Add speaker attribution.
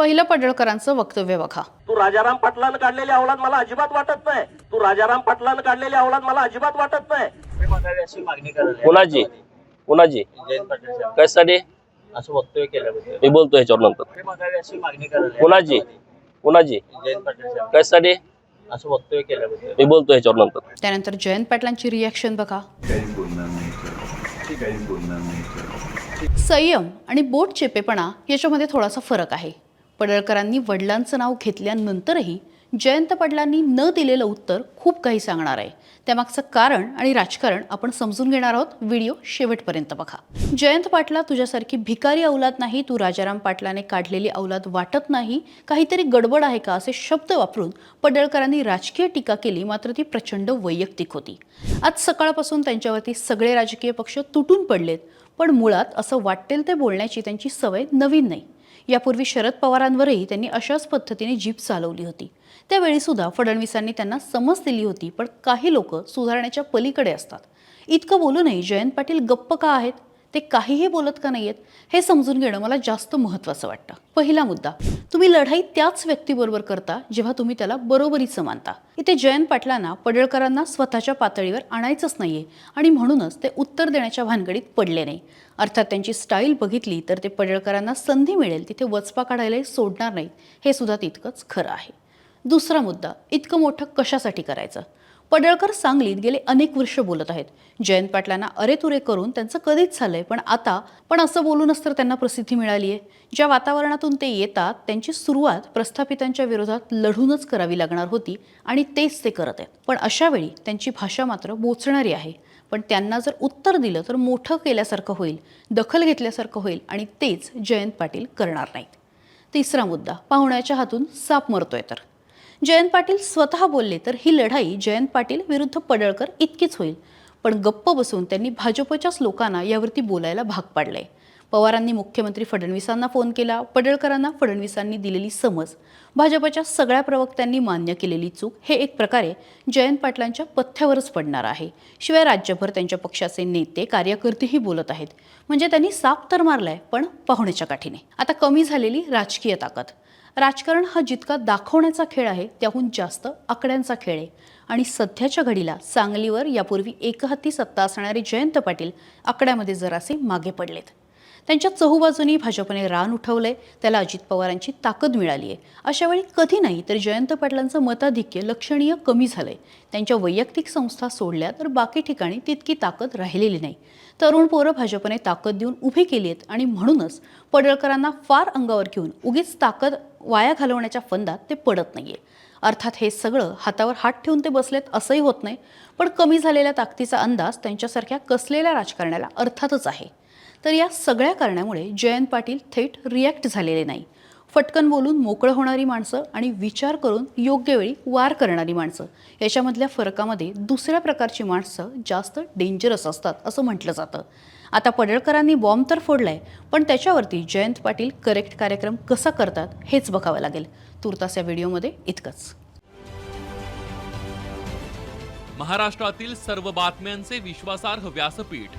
Speaker 1: पहिलं पडळकरांचं वक्तव्य बघा.
Speaker 2: तू राजाराम पाटलानं काढलेली अवलाद मला अजिबात वाटत नाही. तू राजाराम पाटलानं काढलेली अवलाद मला अजिबात वाटत नाही.
Speaker 3: अशी मागणी.
Speaker 4: कुणाची? कुणाची? कशासाठी?
Speaker 3: असं वक्तव्य केल्याबद्दल.
Speaker 4: मी बोलतो ह्याच्यावर नंतर.
Speaker 3: अशी मागणी.
Speaker 4: कुणाची? कुणाची? कशासाठी?
Speaker 3: असं वक्तव्य केल्याबद्दल.
Speaker 4: मी बोलतो ह्याच्यावर नंतर.
Speaker 1: त्यानंतर जयंत पाटलांची रिॲक्शन बघा. संयम आणि बोट चेपेपणा याच्यामध्ये थोडासा फरक आहे. पडळकरांनी वडिलांचं नाव घेतल्यानंतरही जयंत पाटलांनी न दिलेलं उत्तर खूप काही सांगणार आहे. त्यामागचं कारण आणि राजकारण आपण समजून घेणार आहोत. व्हिडिओ शेवटपर्यंत बघा. जयंत पाटला तुझ्यासारखी भिकारी अवलाद नाही तू राजाराम पाटलाने काढलेली अवलाद वाटत नाही काहीतरी गडबड आहे का असे शब्द वापरून पडळकरांनी राजकीय टीका केली मात्र ती प्रचंड वैयक्तिक होती. आज सकाळपासून त्यांच्यावरती सगळे राजकीय पक्ष तुटून पडलेत. पण मुळात असं वाटेल ते बोलण्याची त्यांची सवय नवीन नाही. यापूर्वी शरद पवारांवरही त्यांनी अशाच पद्धतीने जीप चालवली होती. त्यावेळी सुद्धा फडणवीसांनी त्यांना समज दिली होती पण काही लोक सुधारण्याच्या पलीकडे असतात. इतकं बोलूनही जयंत पाटील गप्प का आहेत? ते काहीही बोलत का नाहीयेत हे समजून घेणं मला जास्त महत्त्वाचं वाटतं. पहिला मुद्दा तुम्ही लढाई त्याच व्यक्तीबरोबर करता जेव्हा तुम्ही त्याला बरोबरीचं मानता. इथे जयंत पाटलांना पडळकरांना स्वतःच्या पातळीवर आणायचंच नाहीये आणि म्हणूनच ते उत्तर देण्याच्या भानगडीत पडले नाही. अर्थात त्यांची स्टाईल बघितली तर ते पडळकरांना संधी मिळेल तिथे वचपा काढायलाही सोडणार नाहीत हे सुद्धा तितकंच खरं आहे. दुसरा मुद्दा इतकं मोठं कशासाठी करायचं? पडळकर सांगलीत गेले अनेक वर्ष बोलत आहेत. जयंत पाटलांना अरेतुरे करून त्यांचं कधीच झालंय पण आता पण असं बोलूनच तर त्यांना प्रसिद्धी मिळाली आहे ज्या वातावरणातून ते येतात त्यांची सुरुवात प्रस्थापितांच्या विरोधात लढूनच करावी लागणार होती आणि तेच ते करत आहेत. पण अशावेळी त्यांची भाषा मात्र बोचणारी आहे. पण त्यांना जर उत्तर दिलं तर मोठं केल्यासारखं होईल दखल घेतल्यासारखं होईल आणि तेच जयंत पाटील करणार नाहीत. तिसरा मुद्दा पाहुण्याच्या हातून साप मरतोय तर. जयंत पाटील स्वतः बोलले तर ही लढाई जयंत पाटील विरुद्ध पडळकर इतकीच होईल. पण गप्प बसून त्यांनी भाजपच्याच लोकांना यावरती बोलायला भाग पाडलंय. पवारांनी मुख्यमंत्री फडणवीसांना फोन केला पडळकरांना फडणवीसांनी दिलेली समज. भाजपच्या सगळ्या प्रवक्त्यांनी मान्य केलेली चूक हे एक प्रकारे जयंत पाटलांच्या पथ्यावरच पडणार आहे. शिवाय राज्यभर त्यांच्या पक्षाचे नेते कार्यकर्तेही बोलत आहेत. म्हणजे त्यांनी साप तर मारलाय पण पाहुण्याच्या काठीने. आता कमी झालेली राजकीय ताकद. राजकारण हा जितका दाखवण्याचा खेळ आहे त्याहून जास्त आकड्यांचा खेळ आहे. आणि सध्याच्या घडीला सांगलीवर यापूर्वी एकहाती सत्ता असणारे जयंत पाटील आकड्यामध्ये जरासे मागे पडलेत. त्यांच्या चहूबाजूनी भाजपने रान उठवलंय त्याला अजित पवारांची ताकद मिळाली आहे. अशा वेळी कधी नाही तर जयंत पाटलांचं मताधिक्य लक्षणीय कमी झालंय. त्यांच्या वैयक्तिक संस्था सोडल्या तर बाकी ठिकाणी तितकी ताकद राहिलेली नाही. तरुण पोरं भाजपने ताकद देऊन उभी केली आहेत आणि म्हणूनच पडळकरांना फार अंगावर घेऊन उगीच ताकद वाया घालवण्याच्या फंदात ते पडत नाहीये. अर्थात हे सगळं हातावर हात ठेवून ते बसलेत असंही होत नाही. पण कमी झालेल्या ताकदीचा अंदाज त्यांच्यासारख्या कसलेल्या राजकारण्याला अर्थातच आहे. तर या सगळ्या कारणामुळे जयंत पाटील थेट रिॲक्ट झालेले नाही. फटकन बोलून मोकळं होणारी माणसं आणि विचार करून योग्य वेळी वार करणारी माणसं. याच्यामधल्या फरकामध्ये दुसऱ्या प्रकारची माणसं जास्त डेंजरस असतात असं म्हटलं जातं. आता पडळकरांनी बॉम्ब तर फोडलाय पण त्याच्यावरती जयंत पाटील करेक्ट कार्यक्रम कसा करतात हेच बघावं लागेल. तुर्तास या व्हिडिओमध्ये इतकंच.
Speaker 5: महाराष्ट्रातील सर्व बातम्यांचे विश्वासार्ह व्यासपीठ.